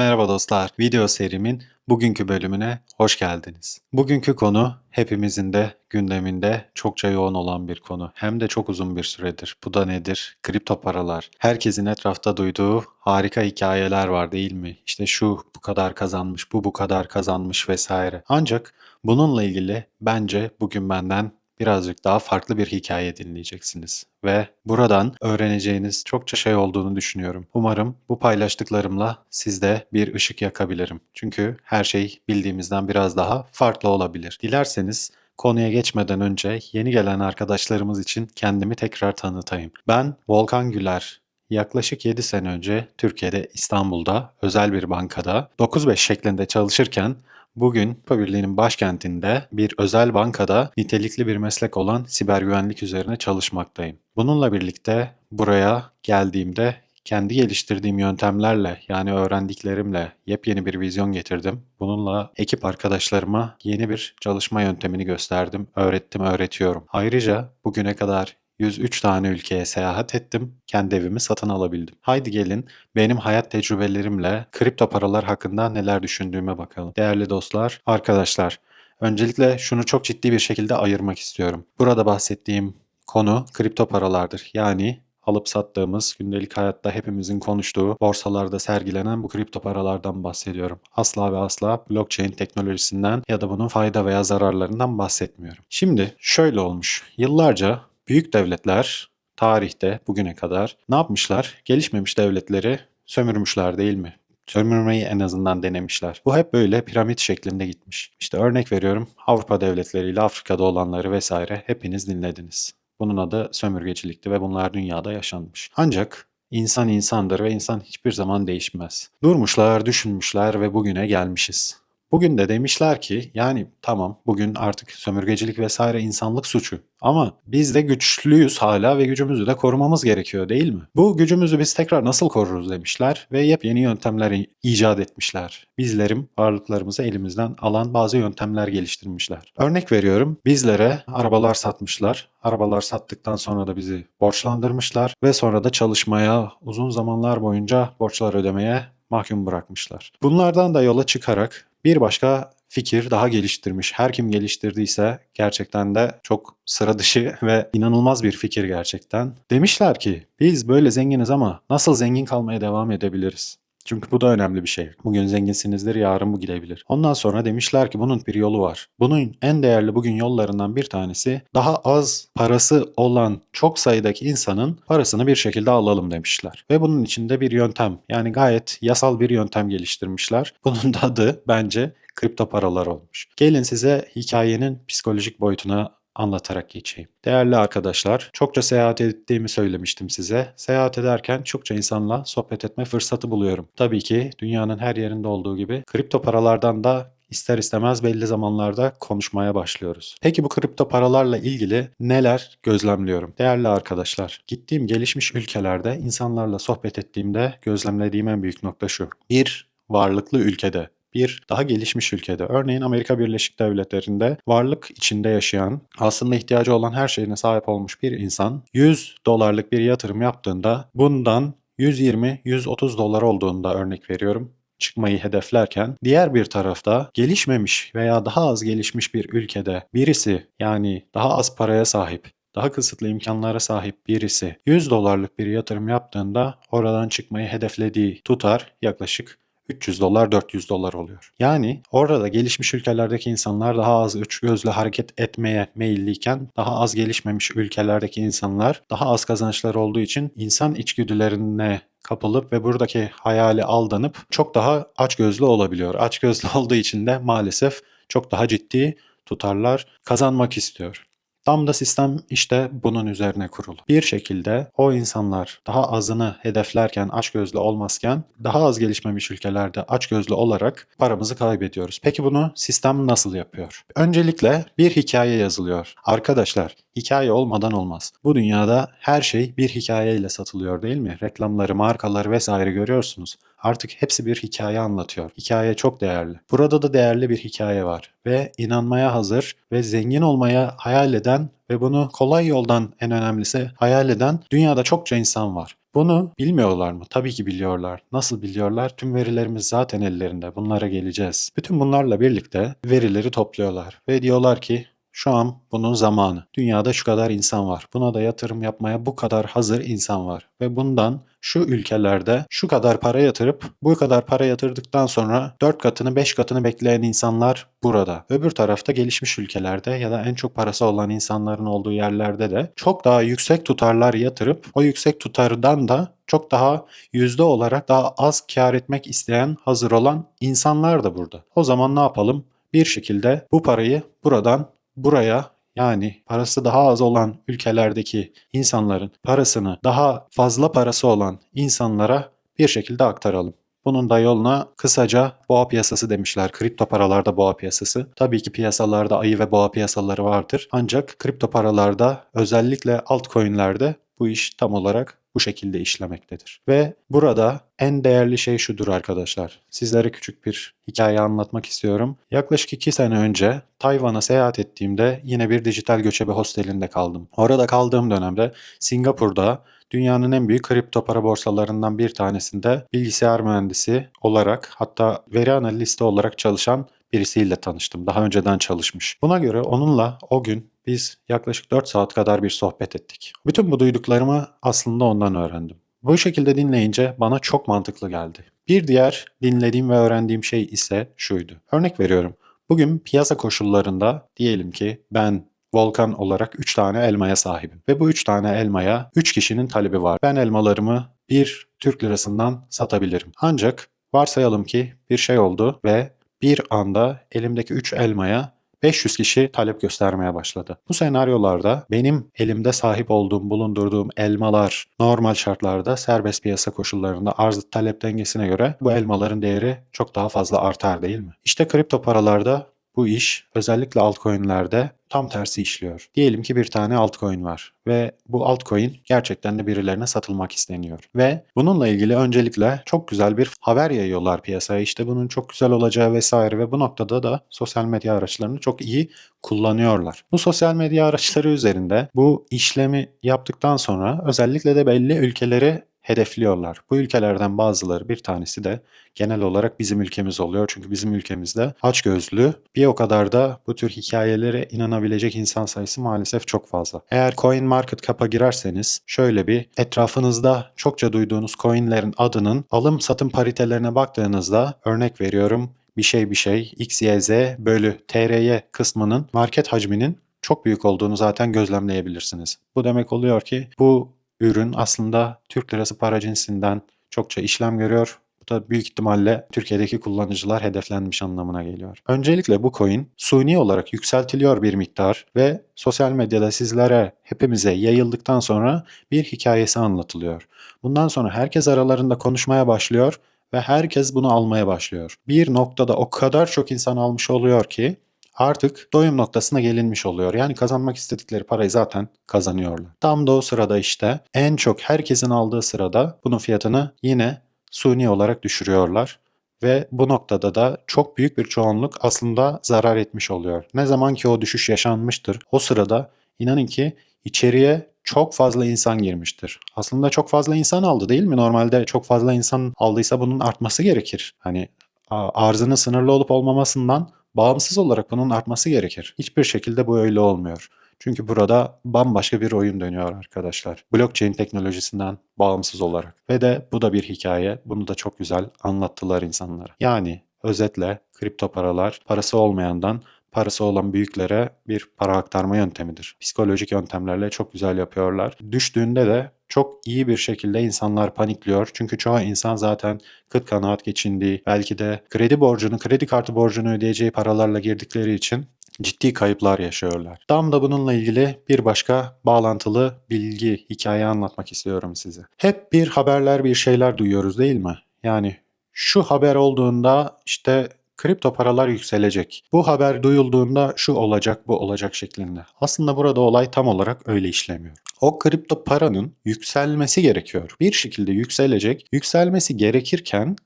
Merhaba dostlar, video serimin bugünkü bölümüne hoş geldiniz. Bugünkü konu hepimizin de gündeminde çokça yoğun olan bir konu. Hem de çok uzun bir süredir. Bu da nedir? Kripto paralar. Herkesin etrafta duyduğu harika hikayeler var değil mi? İşte şu bu kadar kazanmış, bu bu kadar kazanmış vesaire. Ancak bununla ilgili bence bugün benden birazcık daha farklı bir hikaye dinleyeceksiniz ve buradan öğreneceğiniz çokça şey olduğunu düşünüyorum. Umarım bu paylaştıklarımla sizde bir ışık yakabilirim. Çünkü her şey bildiğimizden biraz daha farklı olabilir. Dilerseniz konuya geçmeden önce yeni gelen arkadaşlarımız için kendimi tekrar tanıtayım. Ben Volkan Güler. Yaklaşık 7 sene önce Türkiye'de İstanbul'da özel bir bankada 9-5 şeklinde çalışırken Bugün Avrupa Birliği'nin başkentinde bir özel bankada nitelikli bir meslek olan siber güvenlik üzerine çalışmaktayım. Bununla birlikte buraya geldiğimde kendi geliştirdiğim yöntemlerle yani öğrendiklerimle yepyeni bir vizyon getirdim. Bununla ekip arkadaşlarıma yeni bir çalışma yöntemini gösterdim, öğrettim, öğretiyorum. Ayrıca bugüne kadar 103 tane ülkeye seyahat ettim. Kendi evimi satın alabildim. Haydi gelin benim hayat tecrübelerimle kripto paralar hakkında neler düşündüğüme bakalım. Değerli dostlar, arkadaşlar, öncelikle şunu çok ciddi bir şekilde ayırmak istiyorum. Burada bahsettiğim konu kripto paralardır. Yani alıp sattığımız, gündelik hayatta hepimizin konuştuğu, borsalarda sergilenen bu kripto paralardan bahsediyorum. Asla ve asla blockchain teknolojisinden ya da bunun fayda veya zararlarından bahsetmiyorum. Şimdi şöyle olmuş. Yıllarca büyük devletler tarihte bugüne kadar ne yapmışlar? Gelişmemiş devletleri sömürmüşler değil mi? Sömürmeyi en azından denemişler. Bu hep böyle piramit şeklinde gitmiş. İşte örnek veriyorum Avrupa devletleriyle Afrika'da olanları vesaire hepiniz dinlediniz. Bunun adı sömürgecilikti ve bunlar dünyada yaşanmış. Ancak insan insandır ve insan hiçbir zaman değişmez. Durmuşlar, düşünmüşler ve bugüne gelmişiz. Bugün de demişler ki yani tamam bugün artık sömürgecilik vesaire insanlık suçu ama biz de güçlüyüz hala ve gücümüzü de korumamız gerekiyor değil mi? Bu gücümüzü biz tekrar nasıl koruruz demişler ve yepyeni yöntemler icat etmişler. Bizlerim varlıklarımızı elimizden alan bazı yöntemler geliştirmişler. Örnek veriyorum bizlere arabalar satmışlar. Arabalar sattıktan sonra da bizi borçlandırmışlar ve sonra da çalışmaya uzun zamanlar boyunca borçlar ödemeye mahkum bırakmışlar. Bunlardan da yola çıkarak bir başka fikir daha geliştirmiş. Her kim geliştirdiyse gerçekten de çok sıra dışı ve inanılmaz bir fikir gerçekten. Demişler ki biz böyle zenginiz ama nasıl zengin kalmaya devam edebiliriz? Çünkü bu da önemli bir şey. Bugün zenginsinizdir, yarın bu gidebilir. Ondan sonra demişler ki bunun bir yolu var. Bunun en değerli bugün yollarından bir tanesi daha az parası olan çok sayıdaki insanın parasını bir şekilde alalım demişler. Ve bunun içinde bir yöntem yani gayet yasal bir yöntem geliştirmişler. Bunun da adı bence kripto paralar olmuş. Gelin size hikayenin psikolojik boyutuna anlatarak geçeyim. Değerli arkadaşlar, çokça seyahat ettiğimi söylemiştim size. Seyahat ederken çokça insanla sohbet etme fırsatı buluyorum. Tabii ki dünyanın her yerinde olduğu gibi kripto paralardan da ister istemez belli zamanlarda konuşmaya başlıyoruz. Peki bu kripto paralarla ilgili neler gözlemliyorum? Değerli arkadaşlar, gittiğim gelişmiş ülkelerde insanlarla sohbet ettiğimde gözlemlediğim en büyük nokta şu. Bir varlıklı ülkede bir daha gelişmiş ülkede, örneğin Amerika Birleşik Devletleri'nde varlık içinde yaşayan, aslında ihtiyacı olan her şeyine sahip olmuş bir insan 100 dolarlık bir yatırım yaptığında bundan 120-130 dolar olduğunda örnek veriyorum çıkmayı hedeflerken diğer bir tarafta gelişmemiş veya daha az gelişmiş bir ülkede birisi yani daha az paraya sahip daha kısıtlı imkanlara sahip birisi 100 dolarlık bir yatırım yaptığında oradan çıkmayı hedeflediği tutar yaklaşık 300 dolar 400 dolar oluyor. Yani orada gelişmiş ülkelerdeki insanlar daha az üç gözle hareket etmeye meyilliyken daha az gelişmemiş ülkelerdeki insanlar daha az kazançlar olduğu için insan içgüdülerine kapılıp ve buradaki hayali aldanıp çok daha açgözlü olabiliyor. Açgözlü olduğu için de maalesef çok daha ciddi tutarlar kazanmak istiyor. Tam da sistem işte bunun üzerine kurulu. Bir şekilde o insanlar daha azını hedeflerken açgözlü olmazken daha az gelişmemiş ülkelerde açgözlü olarak paramızı kaybediyoruz. Peki bunu sistem nasıl yapıyor? Öncelikle bir hikaye yazılıyor. Arkadaşlar hikaye olmadan olmaz. Bu dünyada her şey bir hikayeyle satılıyor değil mi? Reklamları, markaları vesaire görüyorsunuz. Artık hepsi bir hikaye anlatıyor. Hikaye çok değerli. Burada da değerli bir hikaye var ve inanmaya hazır ve zengin olmaya hayal eden ve bunu kolay yoldan en önemlisi hayal eden dünyada çokça insan var. Bunu bilmiyorlar mı? Tabii ki biliyorlar. Nasıl biliyorlar? Tüm verilerimiz zaten ellerinde. Bunlara geleceğiz. Bütün bunlarla birlikte verileri topluyorlar ve diyorlar ki şu an bunun zamanı. Dünyada şu kadar insan var. Buna da yatırım yapmaya bu kadar hazır insan var. Ve bundan şu ülkelerde şu kadar para yatırıp bu kadar para yatırdıktan sonra 4 katını 5 katını bekleyen insanlar burada. Öbür tarafta gelişmiş ülkelerde ya da en çok parası olan insanların olduğu yerlerde de çok daha yüksek tutarlar yatırıp o yüksek tutardan da çok daha yüzde olarak daha az kar etmek isteyen hazır olan insanlar da burada. O zaman ne yapalım? Bir şekilde bu parayı buradan buraya yani parası daha az olan ülkelerdeki insanların parasını daha fazla parası olan insanlara bir şekilde aktaralım. Bunun da yoluna kısaca boğa piyasası demişler. Kripto paralarda boğa piyasası. Tabii ki piyasalarda ayı ve boğa piyasaları vardır. Ancak kripto paralarda özellikle altcoin'lerde bu iş tam olarak bu şekilde işlemektedir. Ve burada en değerli şey şudur arkadaşlar. Sizlere küçük bir hikaye anlatmak istiyorum. Yaklaşık 2 sene önce Tayvan'a seyahat ettiğimde yine bir dijital göçebe hostelinde kaldım. Orada kaldığım dönemde Singapur'da dünyanın en büyük kripto para borsalarından bir tanesinde bilgisayar mühendisi olarak hatta veri analisti olarak çalışan birisiyle tanıştım. Daha önceden çalışmış. Buna göre onunla o gün biz yaklaşık 4 saat kadar bir sohbet ettik. Bütün bu duyduklarımı aslında ondan öğrendim. Bu şekilde dinleyince bana çok mantıklı geldi. Bir diğer dinlediğim ve öğrendiğim şey ise şuydu. Örnek veriyorum. Bugün piyasa koşullarında diyelim ki ben Volkan olarak 3 tane elmaya sahibim. Ve bu 3 tane elmaya 3 kişinin talebi var. Ben elmalarımı 1 Türk lirasından satabilirim. Ancak varsayalım ki bir şey oldu ve bir anda elimdeki 3 elmaya 500 kişi talep göstermeye başladı. Bu senaryolarda benim elimde sahip olduğum, bulundurduğum elmalar normal şartlarda serbest piyasa koşullarında arz talep dengesine göre bu elmaların değeri çok daha fazla artar değil mi? İşte kripto paralarda bu iş özellikle altcoin'lerde tam tersi işliyor. Diyelim ki bir tane altcoin var ve bu altcoin gerçekten de birilerine satılmak isteniyor. Ve bununla ilgili öncelikle çok güzel bir haber yayıyorlar piyasaya. İşte bunun çok güzel olacağı vesaire ve bu noktada da sosyal medya araçlarını çok iyi kullanıyorlar. Bu sosyal medya araçları üzerinde bu işlemi yaptıktan sonra özellikle de belli ülkeleri hedefliyorlar. Bu ülkelerden bazıları bir tanesi de genel olarak bizim ülkemiz oluyor. Çünkü bizim ülkemizde açgözlü bir o kadar da bu tür hikayelere inanabilecek insan sayısı maalesef çok fazla. Eğer coin market cap'a girerseniz şöyle bir etrafınızda çokça duyduğunuz coinlerin adının alım satım paritelerine baktığınızda örnek veriyorum bir şey bir şey XYZ bölü TRY kısmının market hacminin çok büyük olduğunu zaten gözlemleyebilirsiniz. Bu demek oluyor ki bu ürün aslında Türk lirası para cinsinden çokça işlem görüyor. Bu da büyük ihtimalle Türkiye'deki kullanıcılar hedeflenmiş anlamına geliyor. Öncelikle bu coin suni olarak yükseltiliyor bir miktar ve sosyal medyada sizlere hepimize yayıldıktan sonra bir hikayesi anlatılıyor. Bundan sonra herkes aralarında konuşmaya başlıyor ve herkes bunu almaya başlıyor. Bir noktada o kadar çok insan almış oluyor ki artık doyum noktasına gelinmiş oluyor. Yani kazanmak istedikleri parayı zaten kazanıyorlar. Tam da o sırada işte en çok herkesin aldığı sırada bunun fiyatını yine suni olarak düşürüyorlar. Ve bu noktada da çok büyük bir çoğunluk aslında zarar etmiş oluyor. Ne zaman ki o düşüş yaşanmıştır o sırada inanın ki içeriye çok fazla insan girmiştir. Aslında çok fazla insan aldı değil mi? Normalde çok fazla insan aldıysa bunun artması gerekir. Hani arzının sınırlı olup olmamasından bağımsız olarak bunun artması gerekir. Hiçbir şekilde bu öyle olmuyor. Çünkü burada bambaşka bir oyun dönüyor arkadaşlar. Blockchain teknolojisinden bağımsız olarak. Ve de bu da bir hikaye. Bunu da çok güzel anlattılar insanlara. Yani özetle kripto paralar parası olmayandan parası olan büyüklere bir para aktarma yöntemidir. Psikolojik yöntemlerle çok güzel yapıyorlar. Düştüğünde de çok iyi bir şekilde insanlar panikliyor. Çünkü çoğu insan zaten kıt kanaat geçindiği, belki de kredi borcunu, kredi kartı borcunu ödeyeceği paralarla girdikleri için ciddi kayıplar yaşıyorlar. Tam da bununla ilgili bir başka bağlantılı bilgi, hikaye anlatmak istiyorum size. Hep bir haberler, bir şeyler duyuyoruz değil mi? Yani şu haber olduğunda işte kripto paralar yükselecek. Bu haber duyulduğunda şu olacak, bu olacak şeklinde. Aslında burada olay tam olarak öyle işlemiyor. O kripto paranın yükselmesi gerekiyor. Bir şekilde yükselecek. Yükselmesi gerekirken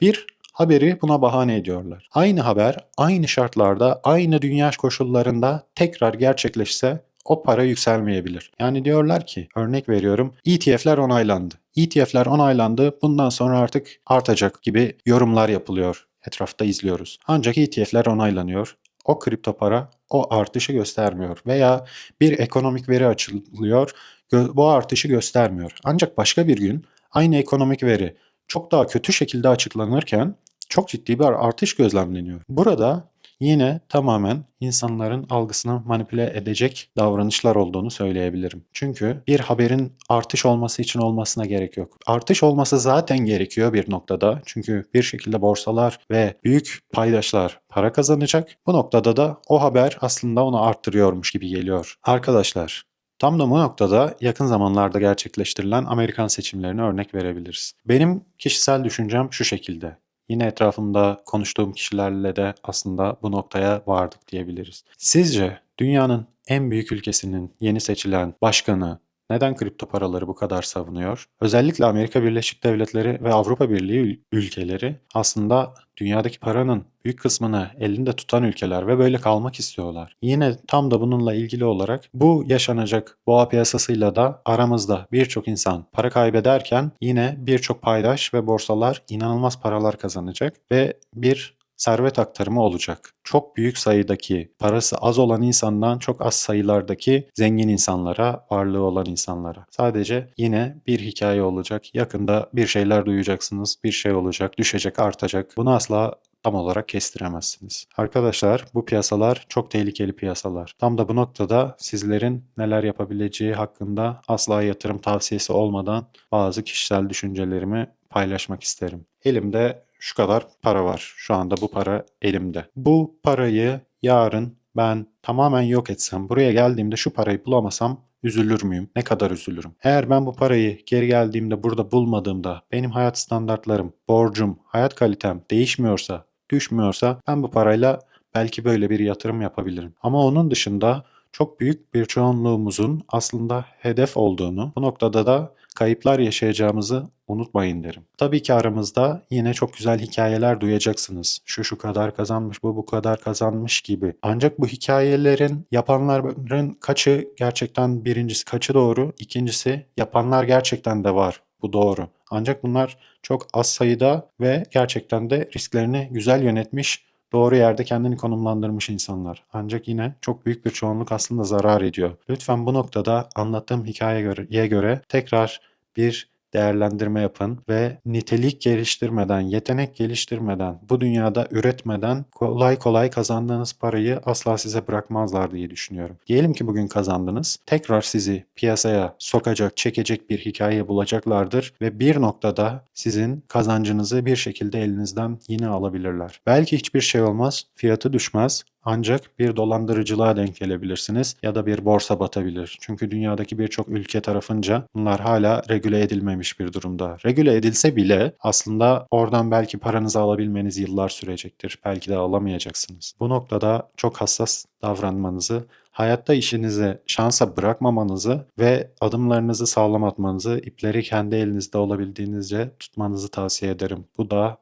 bir haberi buna bahane ediyorlar. Aynı haber aynı şartlarda, aynı dünya koşullarında tekrar gerçekleşse o para yükselmeyebilir. Yani diyorlar ki örnek veriyorum ETF'ler onaylandı. ETF'ler onaylandı. Bundan sonra artık artacak gibi yorumlar yapılıyor. Etrafta izliyoruz. Ancak ETF'ler onaylanıyor. O kripto para o artışı göstermiyor veya bir ekonomik veri açılıyor. Bu artışı göstermiyor. Ancak başka bir gün aynı ekonomik veri çok daha kötü şekilde açıklanırken çok ciddi bir artış gözlemleniyor. Burada yine tamamen insanların algısını manipüle edecek davranışlar olduğunu söyleyebilirim. Çünkü bir haberin artış olması için olmasına gerek yok. Artış olması zaten gerekiyor bir noktada. Çünkü bir şekilde borsalar ve büyük paydaşlar para kazanacak. Bu noktada da o haber aslında onu arttırıyormuş gibi geliyor. Arkadaşlar Tam da bu noktada yakın zamanlarda gerçekleştirilen Amerikan seçimlerine örnek verebiliriz. Benim kişisel düşüncem şu şekilde. Yine etrafımda konuştuğum kişilerle de aslında bu noktaya vardık diyebiliriz. Sizce dünyanın en büyük ülkesinin yeni seçilen başkanı neden kripto paraları bu kadar savunuyor? Özellikle Amerika Birleşik Devletleri ve Avrupa Birliği ül- ülkeleri aslında dünyadaki paranın büyük kısmını elinde tutan ülkeler ve böyle kalmak istiyorlar. Yine tam da bununla ilgili olarak bu yaşanacak boğa piyasasıyla da aramızda birçok insan para kaybederken yine birçok paydaş ve borsalar inanılmaz paralar kazanacak ve bir servet aktarımı olacak. Çok büyük sayıdaki parası az olan insandan çok az sayılardaki zengin insanlara, varlığı olan insanlara. Sadece yine bir hikaye olacak. Yakında bir şeyler duyacaksınız. Bir şey olacak, düşecek, artacak. Bunu asla tam olarak kestiremezsiniz. Arkadaşlar bu piyasalar çok tehlikeli piyasalar. Tam da bu noktada sizlerin neler yapabileceği hakkında asla yatırım tavsiyesi olmadan bazı kişisel düşüncelerimi paylaşmak isterim. Elimde şu kadar para var. Şu anda bu para elimde. Bu parayı yarın ben tamamen yok etsem, buraya geldiğimde şu parayı bulamasam üzülür müyüm? Ne kadar üzülürüm? Eğer ben bu parayı geri geldiğimde burada bulmadığımda benim hayat standartlarım, borcum, hayat kalitem değişmiyorsa, düşmüyorsa ben bu parayla belki böyle bir yatırım yapabilirim. Ama onun dışında çok büyük bir çoğunluğumuzun aslında hedef olduğunu, bu noktada da kayıplar yaşayacağımızı unutmayın derim. Tabii ki aramızda yine çok güzel hikayeler duyacaksınız. Şu şu kadar kazanmış, bu bu kadar kazanmış gibi. Ancak bu hikayelerin yapanların kaçı gerçekten birincisi kaçı doğru, ikincisi yapanlar gerçekten de var. Bu doğru. Ancak bunlar çok az sayıda ve gerçekten de risklerini güzel yönetmiş doğru yerde kendini konumlandırmış insanlar. Ancak yine çok büyük bir çoğunluk aslında zarar ediyor. Lütfen bu noktada anlattığım hikayeye göre, tekrar bir değerlendirme yapın ve nitelik geliştirmeden, yetenek geliştirmeden, bu dünyada üretmeden kolay kolay kazandığınız parayı asla size bırakmazlar diye düşünüyorum. Diyelim ki bugün kazandınız. Tekrar sizi piyasaya sokacak, çekecek bir hikaye bulacaklardır ve bir noktada sizin kazancınızı bir şekilde elinizden yine alabilirler. Belki hiçbir şey olmaz, fiyatı düşmez ancak bir dolandırıcılığa denk gelebilirsiniz ya da bir borsa batabilir. Çünkü dünyadaki birçok ülke tarafınca bunlar hala regüle edilmemiş bir durumda. Regüle edilse bile aslında oradan belki paranızı alabilmeniz yıllar sürecektir. Belki de alamayacaksınız. Bu noktada çok hassas davranmanızı hayatta işinizi şansa bırakmamanızı ve adımlarınızı sağlam atmanızı, ipleri kendi elinizde olabildiğinizce tutmanızı tavsiye ederim. Bu da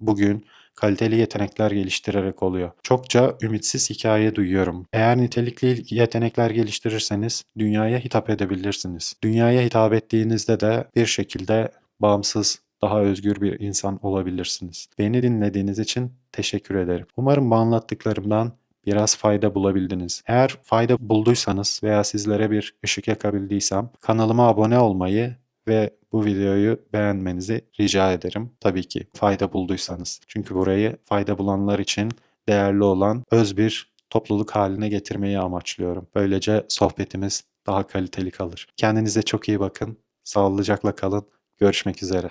bugün kaliteli yetenekler geliştirerek oluyor. Çokça ümitsiz hikaye duyuyorum. Eğer nitelikli yetenekler geliştirirseniz dünyaya hitap edebilirsiniz. Dünyaya hitap ettiğinizde de bir şekilde bağımsız, daha özgür bir insan olabilirsiniz. Beni dinlediğiniz için teşekkür ederim. Umarım bu anlattıklarımdan biraz fayda bulabildiniz. Eğer fayda bulduysanız veya sizlere bir ışık yakabildiysem kanalıma abone olmayı ve bu videoyu beğenmenizi rica ederim. Tabii ki fayda bulduysanız. Çünkü burayı fayda bulanlar için değerli olan öz bir topluluk haline getirmeyi amaçlıyorum. Böylece sohbetimiz daha kaliteli kalır. Kendinize çok iyi bakın. Sağlıcakla kalın. Görüşmek üzere.